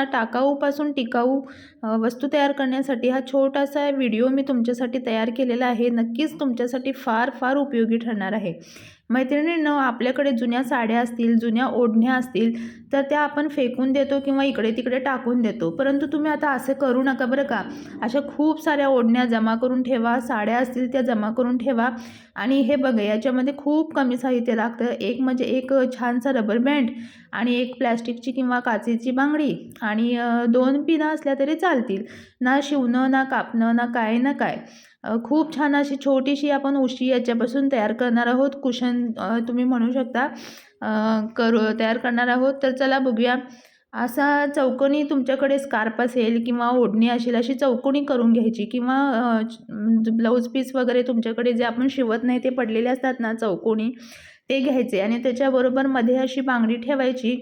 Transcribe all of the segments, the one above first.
हा टाकाऊपासून टिकाऊ वस्तू तयार करण्यासाठी हा छोटासा व्हिडिओ मी तुमच्यासाठी तयार केलेला आहे. नक्कीच तुमच्यासाठी फार फार उपयोगी ठरणार आहे. मैत्रिणींनो आपल्याकडे जुन्या साड्या असतील जुन्या ओढण्या असतील तर त्या आपण फेकून देतो किंवा इकडे तिकडे टाकून देतो. परंतु तुम्ही आता असे करू नका बरं का. अशा खूप साऱ्या ओढण्या जमा करून ठेवा साड्या असतील त्या जमा करून ठेवा. आणि हे बघा याच्यामध्ये खूप कमी साहित्य लागतं. एक म्हणजे एक छानसा रबर बँड आणि एक प्लॅस्टिकची किंवा काचेची बांगडी आणि दोन पिना असल्या तरी चालतील. ना शिवणं ना कापणं ना काय ना काय. खूप छान अशी छोटीशी आपण उशी याच्यापासून तयार करणार आहोत. कुशन तुम्ही म्हणू शकता करू तयार करणार आहोत. तर चला बघूया. असा चौकोनी तुमच्याकडे स्कार्प असेल किंवा ओढणी असेल अशी चौकोनी करून घ्यायची किंवा ब्लाऊज पीस वगैरे तुमच्याकडे जे आपण शिवत नाही ते पडलेले असतात ना चौकोनी ते घ्यायचे आणि त्याच्याबरोबरमध्ये अशी बांगडी ठेवायची.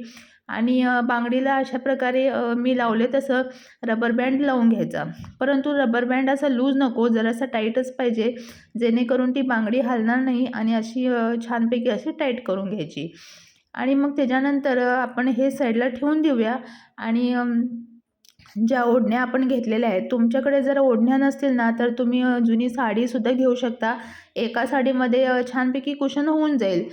आणि बांगडीला अशा प्रकारे मी लावले तसं रबर बँड लावून घ्यायचा. परंतु रबर बँड असा लूज नको जरासा टाईटच पाहिजे जेणेकरून ती बांगडी हलणार नाही आणि अशी छानपैकी अशी टाईट करून घ्यायची. आणि मग त्याच्यानंतर आपण हे साईडला ठेवून देऊया आणि ज्या ओढण्या आपण घेतलेल्या आहेत तुमच्याकडे जर ओढण्या नसतील ना तर तुम्ही जुनी साडीसुद्धा घेऊ शकता. एका साडीमध्ये छानपैकी कुशन होऊन जाईल.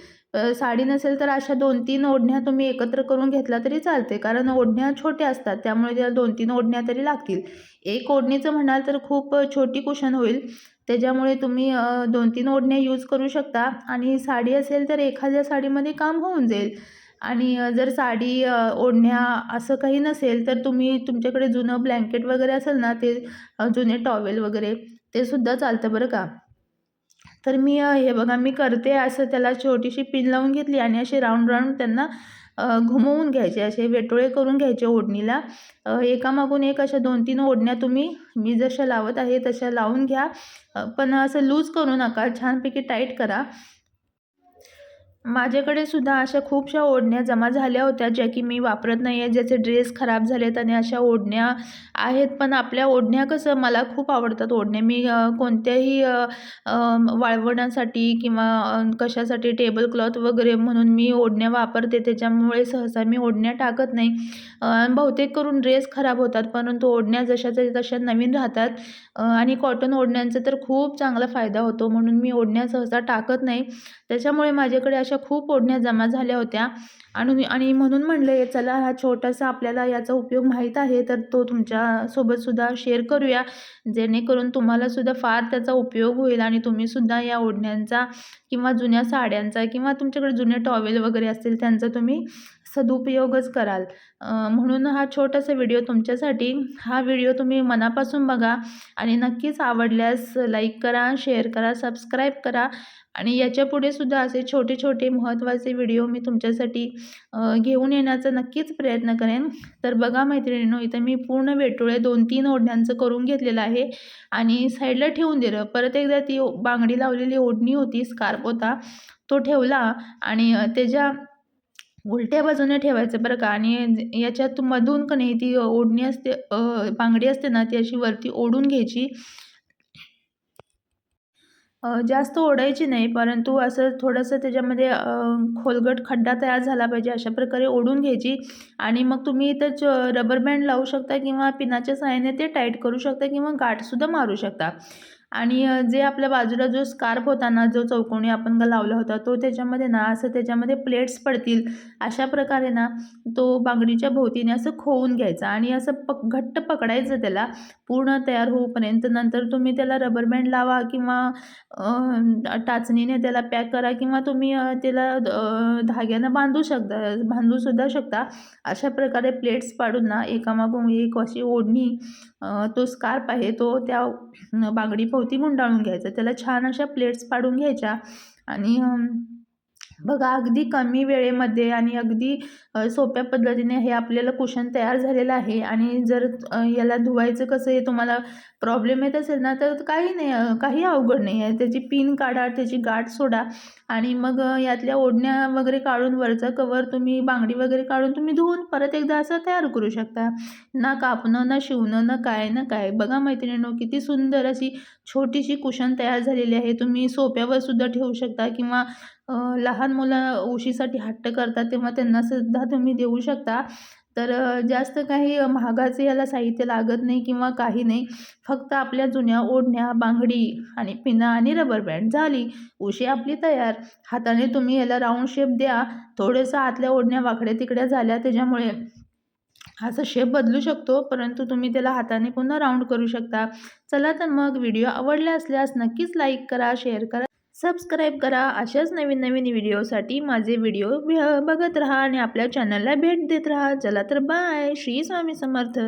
साडी नसेल तर अशा दोन तीन ओढण्या तुम्ही एकत्र करून घेतला तरी चालते. कारण ओढण्या छोट्या असतात त्यामुळे त्या दोन तीन ओढण्या तरी लागतील. एक ओढणीचं म्हणाल तर खूप छोटी कुशन होईल. त्याच्यामुळे तुम्ही दोन तीन ओढण्या यूज करू शकता. आणि साडी असेल तर एखाद्या साडीमध्ये काम होऊन जाईल. आणि जर साडी ओढण्या असं काही नसेल तर तुम्ही तुमच्याकडे जुनं ब्लँकेट वगैरे असेल ना ते जुने टॉवेल वगैरे ते सुद्धा चालतं बरं का? तर मी हे बघा मी करते असं त्याला छोटीशी पिन लावून घेतली आणि असे राऊंड राऊंड त्यांना घुमवून घ्यायचे असे वेटोळे करून घ्यायचे ओढणीला. एकामागून एक अशा दोन तीन ओढण्या तुम्ही मी जशा लावत आहे तशा लावून घ्या. पण असं लूज करू नका छानपैकी टाईट करा. माझ्याकडे सुद्धा अशा खूपशा ओढण्या जमा झाल्या होत्या ज्या की मी वापरत नाही आहे ज्याचे ड्रेस खराब झालेत आणि अशा ओढण्या आहेत. पण आपल्या ओढण्या कसं मला खूप आवडतात ओढण्या मी कोणत्याही वाळवण्यासाठी किंवा कशासाठी टेबल क्लॉथ वगैरे म्हणून मी ओढण्या वापरते. त्याच्यामुळे सहसा मी ओढण्या टाकत नाही. बहुतेक करून ड्रेस खराब होतात परंतु ओढण्या जशाच्या तशा नवीन राहतात. आणि कॉटन ओढण्यांचा तर खूप चांगला फायदा होतो म्हणून मी ओढण्या सहसा टाकत नाही. त्याच्यामुळे माझ्याकडे अशा खूप ओढण्या जमा झाल्या होत्या. आणि आणि म्हणून म्हणलं चला हा छोटासा आपल्याला याचा उपयोग माहीत आहे तर तो तुमच्यासोबतसुद्धा शेअर करूया. जेणेकरून तुम्हालासुद्धा फार त्याचा उपयोग होईल आणि तुम्हीसुद्धा या ओढण्यांचा किंवा जुन्या साड्यांचा किंवा तुमच्याकडे जुने टॉवेल वगैरे असतील त्यांचा तुम्ही सदुपयोगच कराल. म्हणून हा छोटासा व्हिडिओ तुमच्यासाठी हा व्हिडिओ तुम्ही मनापासून बघा. आणि नक्कीच आवडल्यास लाईक करा शेअर करा सबस्क्राईब करा. आणि याच्यापुढे सुद्धा असे छोटे छोटे महत्त्वाचे व्हिडिओ मी तुमच्यासाठी घेऊन येण्याचा नक्कीच प्रयत्न करेन. तर बघा मैत्रिणींनो इथं मी पूर्ण वेटोळे दोन तीन ओढण्यांचं करून घेतलेलं आहे आणि साईडला ठेवून दिलं. परत एकदा ती बांगडी लावलेली ओढणी होती स्कार्प होता तो ठेवला आणि त्याच्या उलट्या बाजूने ठेवायचं बरं का. आणि याच्यात मधून का नाही ती ओढणी असते बांगडी असते ना ती अशी वरती ओढून घ्यायची. जास्त ओढायची नाही परंतु असं थोडंसं त्याच्यामध्ये खोलगट खड्डा तयार झाला पाहिजे अशा प्रकारे ओढून घ्यायची. आणि मग तुम्ही इथं च रबर बँड लावू शकता किंवा पिनाच्या सहाय्याने ते टाईट करू शकता किंवा गाठसुद्धा मारू शकता. आणि जे आपल्या बाजूला जो स्कार्फ होता ना जो चौकोनी आपण लावला होता तो त्याच्यामध्ये ना असं त्याच्यामध्ये प्लेट्स पडतील अशा प्रकारे ना तो बांगडीच्या भोवतीने असं खोवून घ्यायचा आणि असं पक घट्ट पकडायचं त्याला पूर्ण तयार होऊपर्यंत. नंतर तुम्ही त्याला रबर बँड लावा किंवा टाचणीने त्याला पॅक करा किंवा तुम्ही त्याला धाग्यानं बांधू शकता बांधूसुद्धा शकता. अशा प्रकारे प्लेट्स पाडून ना एकामागून एक अशी ओढणी तो स्कार्प आहे तो त्या बांगडी भोवती बांगडीभोवती गुंडाळून घ्यायचं. त्याला छान अशा प्लेट्स पाडून घ्यायच्या. आणि बघा अगदी कमी वेळेमध्ये आणि अगदी सोप्या पद्धतीने हे आपल्याला कुशन तयार झालेलं आहे आणि जर याला धुवायचं कसं हे तुम्हाला प्रॉब्लेम येत असेल ना तर काही नाही काही अवघड नाही आहे. त्याची पिन काढा त्याची गाठ सोडा आणि मग यातल्या ओढण्या वगैरे काढून वरचा कवर तुम्ही बांगडी वगैरे काढून तुम्ही धुवून परत एकदा असं तयार करू शकता. ना कापणं ना शिवणं ना काय ना काय. बघा मैत्रिणींनो किती सुंदर अशी छोटीशी कुशन तयार झालेली आहे. तुम्ही सोप्यावर सुद्धा ठेवू शकता किंवा लहान मुलं उशीसाठी हट्ट करतात तेव्हा त्यांनासुद्धा तुम्ही देऊ शकता. तर जास्त काही महागाचं याला साहित्य लागत नाही किंवा काही नाही. फक्त आपल्या जुन्या ओढण्या बांगडी आणि पिना आणि रबर बँड झाली. उशी आपली तयार. हाताने तुम्ही याला राऊंड शेप द्या. थोडंसं आतल्या ओढण्या वाकड्या तिकड्या झाल्या त्याच्यामुळे असा शेप बदलू शकतो. परंतु तुम्ही त्याला हाताने पुन्हा राऊंड करू शकता. चला तर मग व्हिडिओ आवडला असल्यास नक्कीच लाईक करा शेअर करा. सबस्क्राईब करा. अशाच नवीन नवीन व्हिडिओसाठी माझे व्हिडिओ बघत राहा आणि आपल्या चॅनलला भेट देत राहा. चला तर बाय श्री स्वामी समर्थ.